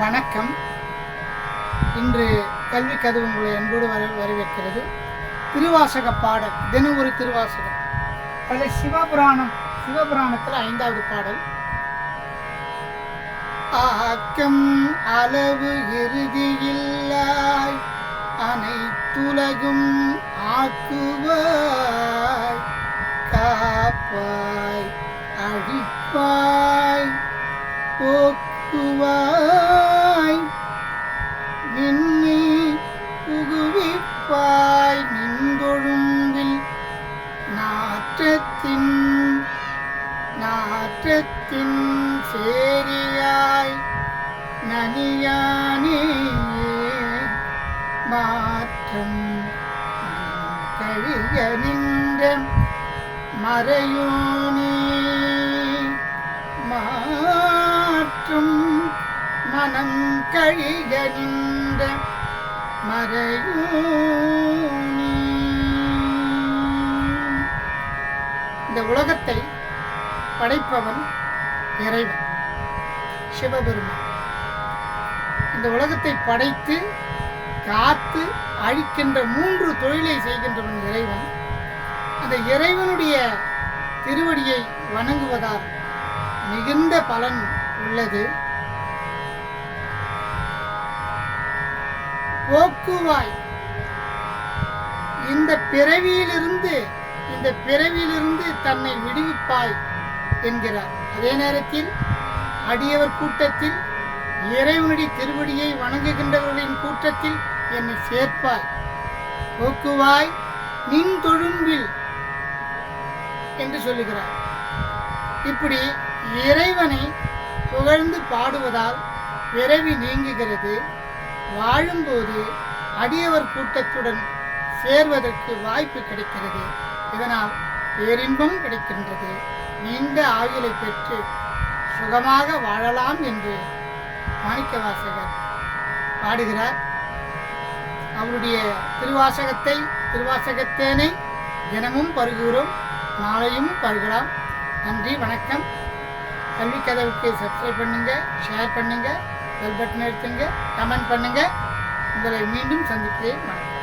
வணக்கம். இன்று கல்வி கதவு உங்களை அன்போடு வர வரவேற்கிறது. திருவாசக பாடல் தினம் ஒரு திருவாசகம். பல சிவபுராணம் சிவபுராணத்தில் ஐந்தாவது பாடல். ஆக்கம் அளவு இறுதியில்லாய் அனைத்துலகும் ஆக்குவாய் காப்பாய் அழிப்பாய் போக்குவாய். புகுவிப்பாய் நின்றொழும்பில் நாற்றத்தின் நாற்றத்தின் சேரியாய் நனியானே மாற்றம் கழிய நின்ற மறையோனே மாற்றும் மனம் கழிய நின்ற மறையோனே. இந்த உலகத்தை படைப்பவன் இறைவன் சிவபெருமான். இந்த உலகத்தை படைத்து காத்து அழிக்கின்ற மூன்று தொழிலை செய்கின்றவன் இறைவன். அந்த இறைவனுடைய திருவடியை வணங்குவதால் மிகுந்த பலன் உள்ளது. போக்குவாய். இந்த பிறவியிலிருந்து இந்த பிறவியிலிருந்து தன்னை விடுவிப்பாய் என்கிறார். அதே நேரத்தில் அடியவர் கூட்டத்தில் இறைவனுடைய திருவடியை வணங்குகின்றவர்களின் கூட்டத்தில் என்னை சேர்ப்பாய். போக்குவாய் நின் தொழும்பில் என்று சொல்லுகிறார். இப்படி இறைவனை புகழ்ந்து பாடுவதால் பிறவி நீங்குகிறது. வாழும்போது அடியவர் கூட்டத்துடன் சேர்வதற்கு வாய்ப்பு கிடைக்கிறது. இதனால் பேரின்பம் கிடைக்கின்றது. நீண்ட ஆயுளை பெற்று சுகமாக வாழலாம் என்று மாணிக்கவாசகர் பாடுகிறார். அவருடைய திருவாசகத்தை திருவாசகத்தேனை தினமும் பருகுகிறோம். நாளையும் பருகலாம். நன்றி வணக்கம். கல்வி கதவுக்கு சப்ஸ்கிரைப் பண்ணுங்க ஷேர் பண்ணுங்க. பெல் பட்டன் எடுத்துங்க கமெண்ட் பண்ணுங்க. உங்களை மீண்டும் சந்திக்கிறேன். வணக்கம்